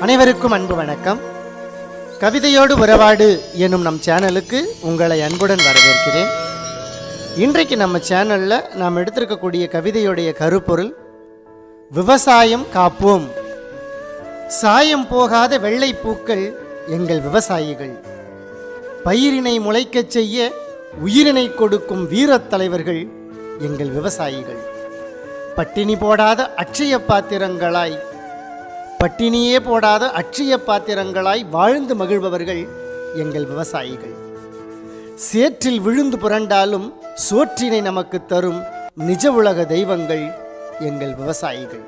அனைவருக்கும் அன்பு வணக்கம். கவிதையோடு உறவாடு எனும் நம் சேனலுக்கு உங்களை அன்புடன் வரவேற்கிறேன். இன்றைக்கு நம்ம சேனலில் நாம் எடுத்திருக்கக்கூடிய கவிதையுடைய கருப்பொருள் விவசாயம் காப்போம். சாயம் போகாத வெள்ளை பூக்கள் எங்கள் விவசாயிகள். பயிரினை முளைக்கச் செய்ய உயிரினை கொடுக்கும் வீரத் தலைவர்கள் எங்கள் விவசாயிகள். பட்டினி போடாத அட்சய பாத்திரங்களாய் பட்டினியே போடாத அட்சய பாத்திரங்களாய் வாழ்ந்து மகிழ்பவர்கள் எங்கள் விவசாயிகள். சேற்றில் விழுந்து புரண்டாலும் சோற்றினை நமக்கு தரும் நிஜ உலக தெய்வங்கள் எங்கள் விவசாயிகள்.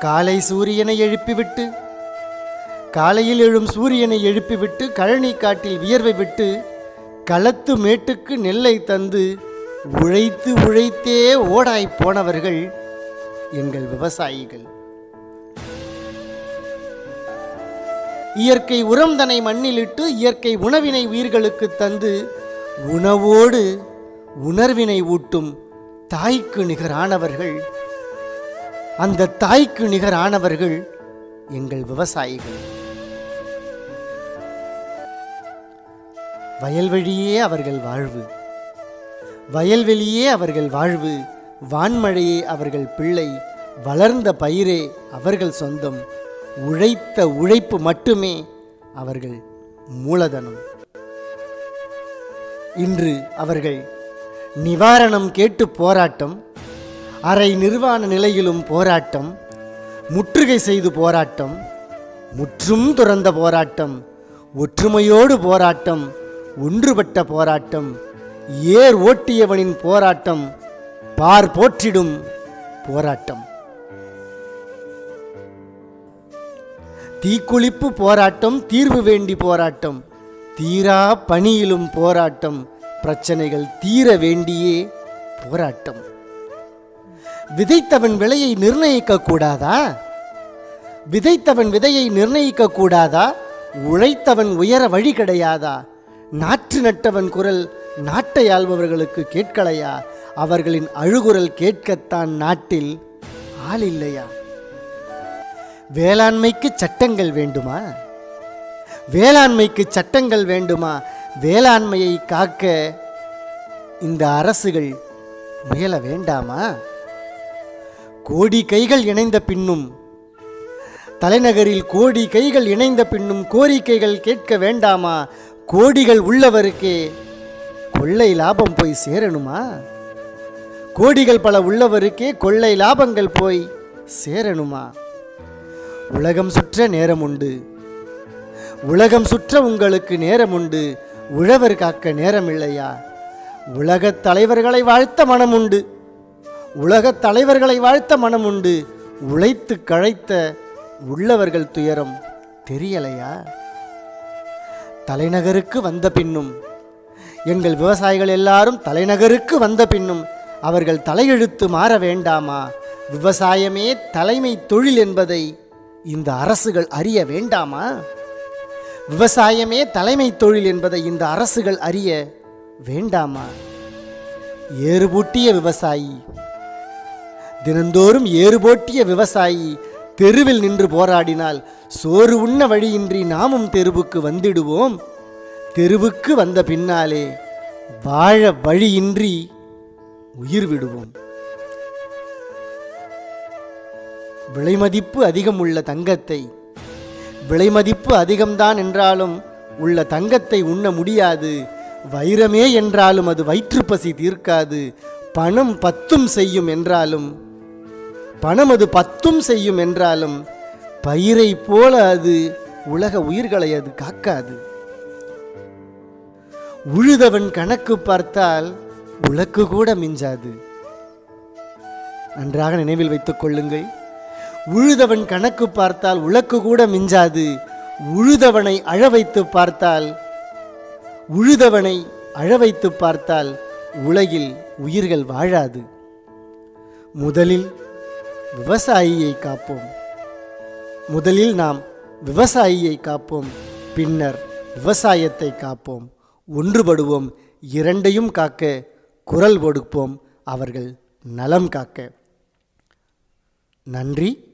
காலை சூரியனை எழுப்பிவிட்டு காலையில் எழும் சூரியனை எழுப்பிவிட்டு கழனி காட்டில் வியர்வை விட்டு களத்து மேட்டுக்கு நெல்லை தந்து உழைத்து உழைத்தே ஓடாய் போனவர்கள் எங்கள் விவசாயிகள். இயற்கை உரம் தனை மண்ணிலிட்டு இயற்கை உணவினை உயிர்களுக்கு தந்து உணவோடு உணர்வினை ஊட்டும் தாய்க்கு நிகரானவர்கள். அந்த தாய்க்கு நிகரானவர்கள் எங்கள் விவசாயிகள். வயல்வெளியே அவர்கள் வாழ்வு. வயல்வெளியே அவர்கள் வாழ்வு. வான்மழையே அவர்கள் பிள்ளை. வளர்ந்த பயிரே அவர்கள் சொந்தம். உழைத்த உழைப்பு மட்டுமே அவர்கள் மூலதனம். இன்று அவர்கள் நிவாரணம் கேட்டு போராட்டம் அரை நிர்வாண நிலையிலும் போராட்டம் முற்றுகை செய்து போராட்டம் முற்றும் துறந்த போராட்டம் ஒற்றுமையோடு போராட்டம் ஒன்றுபட்ட போராட்டம் ஏர் ஓட்டியவனின் போராட்டம் பார் போற்றிடும் போராட்டம். தீக்குளிப்பு போராட்டம் தீர்வு வேண்டி போராட்டம். தீரா பணியிலும் போராட்டம். பிரச்சனைகள் தீர வேண்டியே போராட்டம். விதைத்தவன் விலையை நிர்ணயிக்க கூடாதா விதைத்தவன் விதையை நிர்ணயிக்க கூடாதா உழைத்தவன் உயர வழி கிடையாதா? நாற்று நட்டவன் குரல் நாட்டை ஆள்பவர்களுக்கு கேட்கலையா? அவர்களின் அழுகுரல் கேட்கத்தான் நாட்டில் ஆள் இல்லையா? வேளாண்மைக்கு சட்டங்கள் வேண்டுமா? வேளாண்மைக்கு சட்டங்கள் வேண்டுமா? வேளாண்மையை காக்க இந்த அரசுகள் முயல வேண்டாமா? கோடி கைகள் இணைந்த பின்னும் தலைநகரில் கோடி கைகள் இணைந்த பின்னும் கோரிக்கைகள் கேட்க வேண்டாமா? கோடிகள் உள்ளவருக்கே கொள்ளை லாபம் போய் சேரணுமா? கோடிகள் பல உள்ளவருக்கே கொள்ளை லாபங்கள் போய் சேரணுமா? உலகம் சுற்ற நேரம் உண்டு உலகம் சுற்ற உங்களுக்கு நேரம் உண்டு உழவர் காக்க நேரம் இல்லையா உலகத் தலைவர்களை வாழ்த்த மனம் உண்டு உலகத் தலைவர்களை வாழ்த்த மனம் உண்டு உழைத்து கழைத்த உள்ளவர்கள் துயரம் தெரியலையா? தலைநகருக்கு வந்த பின்னும் எங்கள் விவசாயிகள் எல்லாரும் தலைநகருக்கு வந்த பின்னும் அவர்கள் தலையெழுத்து மாற வேண்டாமா? விவசாயமே தலைமை தொழில் என்பதை இந்த அரசுகள் அறிய வேண்டாமா? விவசாயமே தலைமை தொழில் என்பதை இந்த அரசுகள் அறிய வேண்டாமா? ஏறுபூட்டிய விவசாயி. தினந்தோறும் ஏறுபோட்டிய விவசாயி தெருவில் நின்று போராடினால் சோறு உண்ண வழியின்றி நாமும் தெருவுக்கு வந்திடுவோம். தெருவுக்கு வந்த பின்னாலே வாழ வழியின்றி உயிர் விடுவோம். விலைமதிப்பு அதிகம் உள்ள தங்கத்தை. விலைமதிப்பு அதிகம்தான் என்றாலும் உள்ள தங்கத்தை உண்ண முடியாது. வைரமே என்றாலும் அது வயிற்றுப்பசி தீர்க்காது. பணம் பத்தும் செய்யும் என்றாலும் பணம் அது பத்தும் செய்யும் என்றாலும் பயிரை போல அது உலக உயிர்களை அது காக்காது. உழுதவன் கணக்கு பார்த்தால் உலக்கு கூட மிஞ்சாது. நன்றாக நினைவில் வைத்துக் கொள்ளுங்கள். உழுதவன் கணக்கு பார்த்தால் உலக்கு கூட மிஞ்சாது. உழுதவனை அழ வைத்து பார்த்தால் உழுதவனை அழ வைத்து பார்த்தால் உலகில் உயிர்கள் வாழாது. முதலில் விவசாயியை காப்போம். முதலில் நாம் விவசாயியை காப்போம். பின்னர் விவசாயத்தை காப்போம். ஒன்றுபடுவோம். இரண்டையும் காக்க குரல் கொடுப்போம் அவர்கள் நலம் காக்க. நன்றி.